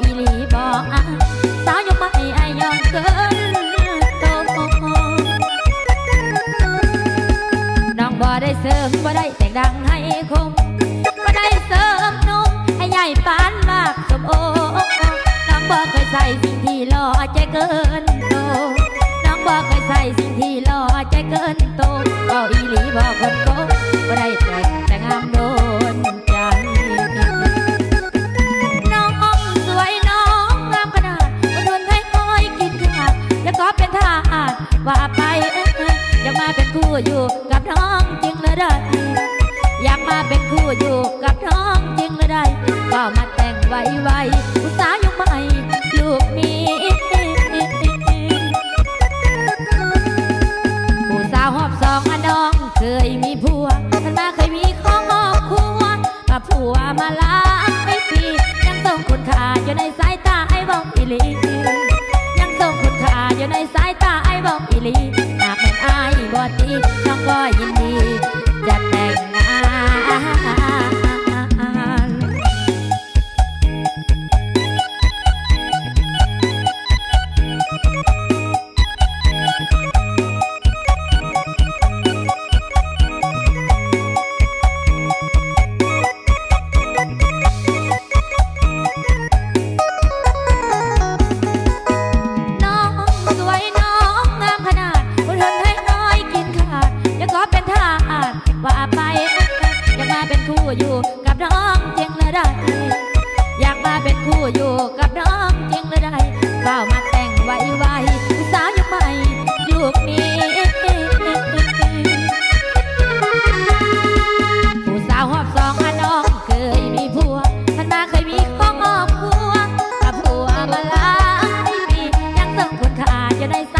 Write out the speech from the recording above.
อีหลีบ่อะสาวยกมาไอ้ไอ้ยองเกินโตน้องบ่ได้เสริมบ่ได้แต่งดังให้คมบ่ได้เสริมนมให้ใหญ่ปานมากสมโอน้องบ่เคยใส่สิ่งที่หล่อใจเกิน ไวผู้สาวยุคใหม่ลูกนี้ผู้สาวหอบสองอะน้อง เคยมีผัวท่านมาเคยมีครอบครัวมาผัวมาลายปียังส่งคุณค่าอยู่ในสายตาไอ้บอกอีลียังส่งคุณค่าอยู่ในสายตาไอ้บอกอีลีหากเป็นไอ้บอดีน้องก็ยินดี อยู่กับน้องจริงเลยได้ อยากมาเป็นคู่อยู่กับน้องจริงเลยได้เฝ้ามาแต่งไว้ไว้ผู้สาวยุคใหม่ยุคนี้ผู้สาวหอบสองอะน้องเคยมีผัวท่านมาเคยมีครอบครัวกับผัวมาหลายปียังส่งคุณค่าอยู่ในสายตาไอ้